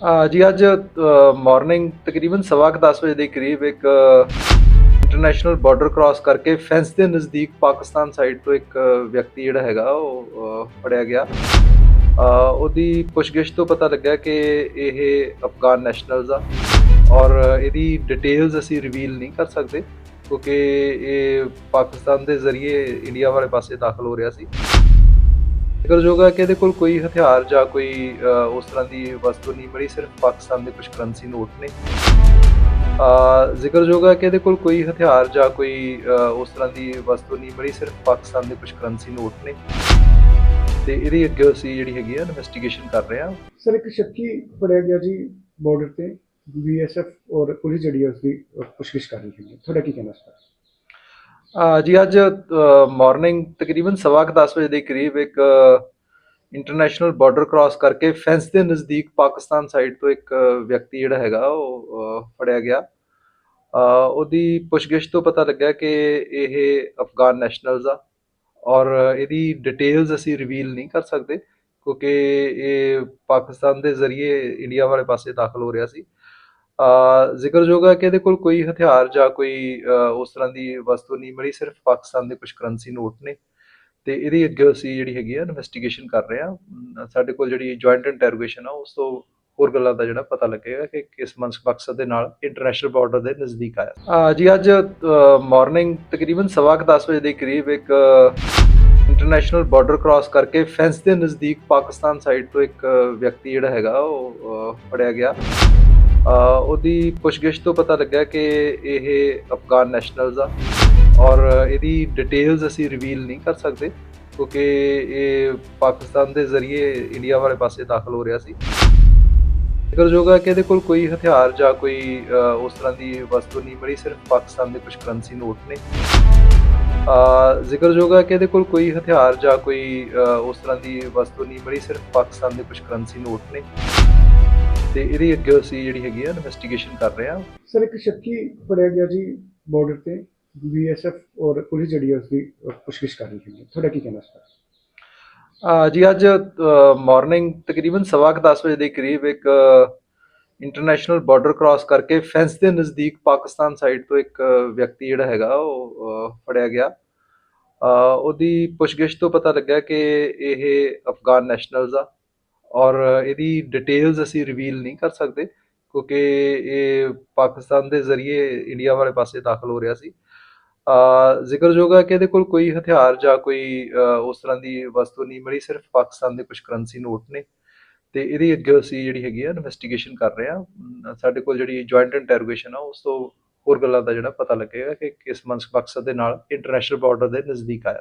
ਜੀ ਅੱਜ ਮਾਰਨਿੰਗ ਤਕਰੀਬਨ ਸਵਾ ਕੁ ਦਸ ਵਜੇ ਦੇ ਕਰੀਬ ਇੱਕ ਇੰਟਰਨੈਸ਼ਨਲ ਬਾਰਡਰ ਕ੍ਰਾਸ ਕਰਕੇ ਫੈਂਸ ਦੇ ਨਜ਼ਦੀਕ ਪਾਕਿਸਤਾਨ ਸਾਈਡ ਤੋਂ ਇੱਕ ਵਿਅਕਤੀ ਜਿਹੜਾ ਹੈਗਾ, ਉਹ ਫੜਿਆ ਗਿਆ। ਉਹਦੀ ਪੁੱਛਗਿੱਛ ਤੋਂ ਪਤਾ ਲੱਗਾ ਕਿ ਇਹ ਅਫਗਾਨ ਨੈਸ਼ਨਲਸ ਆ ਔਰ ਇਹਦੀ ਡਿਟੇਲਸ ਅਸੀਂ ਰਿਵੀਲ ਨਹੀਂ ਕਰ ਸਕਦੇ ਕਿਉਂਕਿ ਇਹ ਪਾਕਿਸਤਾਨ ਦੇ ਜ਼ਰੀਏ ਇੰਡੀਆ ਵਾਲੇ ਪਾਸੇ ਦਾਖਲ ਹੋ ਰਿਹਾ ਸੀ। ਜ਼ਿਕਰਯੋਗ ਹੈ ਕਿ ਇਹਦੇ ਕੋਲ ਕੋਈ ਹਥਿਆਰ ਜਾਂ ਕੋਈ ਉਸ ਤਰ੍ਹਾਂ ਦੀ ਵਸਤੂ ਨਹੀਂ ਮਿਲੀ ਸਿਰਫ ਪਾਕਿਸਤਾਨ ਦੇ ਕੁਝ ਕਰੰਸੀ ਨੋਟ ਨੇ। ਅ, ਜ਼ਿਕਰਯੋਗ ਹੈ ਕਿ ਇਹਦੇ ਕੋਲ ਕੋਈ ਹਥਿਆਰ ਜਾਂ ਕੋਈ ਉਸ ਤਰ੍ਹਾਂ ਦੀ ਵਸਤੂ ਨਹੀਂ ਮਿਲੀ ਸਿਰਫ ਪਾਕਿਸਤਾਨ ਦੇ ਕੁਝ ਕਰੰਸੀ ਨੋਟ ਨੇ। ਤੇ ਇਹਦੀ ਅੱਗੇ ਅਸੀਂ ਜਿਹੜੀ ਹੈਗੀ ਆ ਇਨਵੈਸਟੀਗੇਸ਼ਨ ਕਰ ਰਹੇ ਹਾਂ। ਸਰ ਇੱਕ ਸ਼ੱਕੀ ਫੜਿਆ ਗਿਆ ਜੀ ਬਾਰਡਰ ਤੇ ਬੀਐਸਐਫ ਔਰ ਪੁਲਿਸ ਜਿਹੜੀ ਹੈ ਉਸਦੀ ਪੁੱਛਗਿੱਛ ਕਰ ਰਹੀ ਹੈ ਤੁਹਾਡਾ ਕੀ ਕਹਿਣਾ ਸਰ ਜੀ ਅੱਜ ਮਾਰਨਿੰਗ ਤਕਰੀਬਨ ਸਵਾ ਕੁ ਦਸ ਵਜੇ ਦੇ ਕਰੀਬ ਇੱਕ ਇੰਟਰਨੈਸ਼ਨਲ ਬਾਰਡਰ ਕ੍ਰਾਸ ਕਰਕੇ ਫੈਂਸ ਦੇ ਨਜ਼ਦੀਕ ਪਾਕਿਸਤਾਨ ਸਾਈਡ ਤੋਂ ਇੱਕ ਵਿਅਕਤੀ ਜਿਹੜਾ ਹੈਗਾ ਉਹ ਫੜਿਆ ਗਿਆ। ਉਹਦੀ ਪੁੱਛਗਿੱਛ ਤੋਂ ਪਤਾ ਲੱਗਿਆ ਕਿ ਇਹ ਅਫਗਾਨ ਨੈਸ਼ਨਲਸ ਆ ਔਰ ਇਹਦੀ ਡਿਟੇਲਸ ਅਸੀਂ ਰਿਵੀਲ ਨਹੀਂ ਕਰ ਸਕਦੇ ਕਿਉਂਕਿ ਇਹ ਪਾਕਿਸਤਾਨ ਦੇ ਜ਼ਰੀਏ ਇੰਡੀਆ ਵਾਲੇ ਪਾਸੇ ਦਾਖਲ ਹੋ ਰਿਹਾ ਸੀ। ਜ਼ਿਕਰਯੋਗ ਹੈ ਕਿ ਇਹਦੇ ਕੋਲ ਕੋਈ ਹਥਿਆਰ ਜਾਂ ਕੋਈ ਉਸ ਤਰ੍ਹਾਂ ਦੀ ਵਸਤੂ ਨਹੀਂ ਮਿਲੀ, ਸਿਰਫ ਪਾਕਿਸਤਾਨ ਦੇ ਕੁਝ ਕਰੰਸੀ ਨੋਟ ਨੇ। ਤੇ ਇਹਦੀ ਅੱਗੇ ਅਸੀਂ ਜਿਹੜੀ ਹੈਗੀ ਆ ਇਨਵੈਸਟੀਗੇਸ਼ਨ ਕਰ ਰਹੇ ਹਾਂ। ਸਾਡੇ ਕੋਲ ਜਿਹੜੀ ਜੁਆਇੰਟ ਇੰਟਰੋਗੇਸ਼ਨ ਆ, ਉਸ ਤੋਂ ਹੋਰ ਗੱਲਾਂ ਦਾ ਜਿਹੜਾ ਪਤਾ ਲੱਗੇਗਾ ਕਿ ਕਿਸ ਮਨਸ ਮਕਸਦ ਦੇ ਨਾਲ ਇੰਟਰਨੈਸ਼ਨਲ ਬਾਰਡਰ ਦੇ ਨਜ਼ਦੀਕ ਆਇਆ। ਜੀ ਅੱਜ ਮਾਰਨਿੰਗ ਤਕਰੀਬਨ ਸਵਾ ਕੁ ਦਸ ਵਜੇ ਦੇ ਕਰੀਬ ਇੱਕ ਇੰਟਰਨੈਸ਼ਨਲ ਬਾਰਡਰ ਕ੍ਰਾਸ ਕਰਕੇ ਫੈਂਸ ਦੇ ਨਜ਼ਦੀਕ ਪਾਕਿਸਤਾਨ ਸਾਈਡ ਤੋਂ ਇੱਕ ਵਿਅਕਤੀ ਜਿਹੜਾ ਹੈਗਾ, ਉਹ ਫੜਿਆ ਗਿਆ। ਉਹਦੀ ਪੁੱਛਗਿੱਛ ਤੋਂ ਪਤਾ ਲੱਗਾ ਕਿ ਇਹ ਅਫਗਾਨ ਨੈਸ਼ਨਲਸ ਆ। ਔਰ ਇਹਦੀ ਡਿਟੇਲਸ ਅਸੀਂ ਰਿਵੀਲ ਨਹੀਂ ਕਰ ਸਕਦੇ ਕਿਉਂਕਿ ਇਹ ਪਾਕਿਸਤਾਨ ਦੇ ਜ਼ਰੀਏ ਇੰਡੀਆ ਵਾਲੇ ਪਾਸੇ ਦਾਖਲ ਹੋ ਰਿਹਾ ਸੀ। ਜ਼ਿਕਰਯੋਗ ਹੈ ਕਿ ਇਹਦੇ ਕੋਲ ਕੋਈ ਹਥਿਆਰ ਜਾਂ ਕੋਈ ਉਸ ਤਰ੍ਹਾਂ ਦੀ ਵਸਤੂ ਨਹੀਂ ਮਿਲੀ ਸਿਰਫ ਪਾਕਿਸਤਾਨ ਦੇ ਕੁਝ ਕਰੰਸੀ ਨੋਟ ਨੇ। ਅ, ਜ਼ਿਕਰਯੋਗ ਹੈ ਕਿ ਇਹਦੇ ਕੋਲ ਕੋਈ ਹਥਿਆਰ ਜਾਂ ਕੋਈ ਉਸ ਤਰ੍ਹਾਂ ਦੀ ਵਸਤੂ ਨਹੀਂ ਮਿਲੀ ਸਿਰਫ ਪਾਕਿਸਤਾਨ ਦੇ ਕੁਝ ਕਰੰਸੀ ਨੋਟ ਨੇ। ਤੇ ਇਹਦੀ ਅੱਗੇ ਅਸੀਂ ਜਿਹੜੀ ਹੈਗੀ ਆ ਇਨਵੈਸਟੀਗੇਸ਼ਨ ਕਰ ਰਹੇ ਹਾਂ ਸਰ ਇੱਕ ਸ਼ੱਕੀ ਫੜਿਆ ਗਿਆ ਜੀ ਬਾਰਡਰ ਤੇ। ਬੀਐਸਐਫ ਔਰ ਪੁਲਿਸ ਜਿਹੜੀ ਹੈ ਉਸਦੀ ਪੁੱਛਗਿੱਛ ਕਰ ਰਹੀ ਹੈ ਤੁਹਾਡਾ ਕੀ ਕਹਿਣਾ ਸਰ? ਜੀ ਅੱਜ ਮਾਰਨਿੰਗ ਤਕਰੀਬਨ ਸਵਾ ਕੁ ਦਸ ਵਜੇ ਦੇ ਕਰੀਬ ਇੱਕ ਇੰਟਰਨੈਸ਼ਨਲ ਬਾਰਡਰ ਕ੍ਰਾਸ ਕਰਕੇ ਫੈਂਸ ਦੇ ਨਜ਼ਦੀਕ ਪਾਕਿਸਤਾਨ ਸਾਈਡ ਤੋਂ ਇੱਕ ਵਿਅਕਤੀ ਜਿਹੜਾ ਹੈਗਾ ਉਹ ਫੜਿਆ ਗਿਆ। ਉਹਦੀ ਪੁੱਛਗਿੱਛ ਤੋਂ ਪਤਾ ਲੱਗਾ ਕਿ ਇਹ ਅਫਗਾਨ ਨੈਸ਼ਨਲਸ ਆ। ਔਰ ਇਹਦੀ ਡਿਟੇਲਸ ਅਸੀਂ ਰਿਵੀਲ ਨਹੀਂ ਕਰ ਸਕਦੇ ਕਿਉਂਕਿ ਇਹ ਪਾਕਿਸਤਾਨ ਦੇ ਜ਼ਰੀਏ ਇੰਡੀਆ ਵਾਲੇ ਪਾਸੇ ਦਾਖਲ ਹੋ ਰਿਹਾ ਸੀ। ਅ, ਜ਼ਿਕਰਯੋਗ ਹੈ ਕਿ ਇਹਦੇ ਕੋਲ ਕੋਈ ਹਥਿਆਰ ਜਾਂ ਕੋਈ ਉਸ ਤਰ੍ਹਾਂ ਦੀ ਵਸਤੂ ਨਹੀਂ ਮਿਲੀ ਸਿਰਫ ਪਾਕਿਸਤਾਨ ਦੇ ਕੁਝ ਕਰੰਸੀ ਨੋਟ ਨੇ। ਤੇ ਇਹਦੀ ਅੱਗੇ ਅਸੀਂ ਜਿਹੜੀ ਹੈਗੀ ਆ ਇਨਵੈਸਟੀਗੇਸ਼ਨ ਕਰ ਰਹੇ ਹਾਂ। ਸਾਡੇ ਕੋਲ ਜਿਹੜੀ ਜੁਆਇੰਟ ਇੰਟਰੋਗੇਸ਼ਨ ਆ ਉਸ ਤੋਂ ਹੋਰ ਗੱਲਾਂ ਦਾ ਜਿਹੜਾ ਪਤਾ ਲੱਗੇਗਾ ਕਿ ਕਿਸ ਮਨਸ ਮਕਸਦ ਦੇ ਨਾਲ ਇੰਟਰਨੈਸ਼ਨਲ ਬਾਰਡਰ ਦੇ ਨਜ਼ਦੀਕ ਆਇਆ।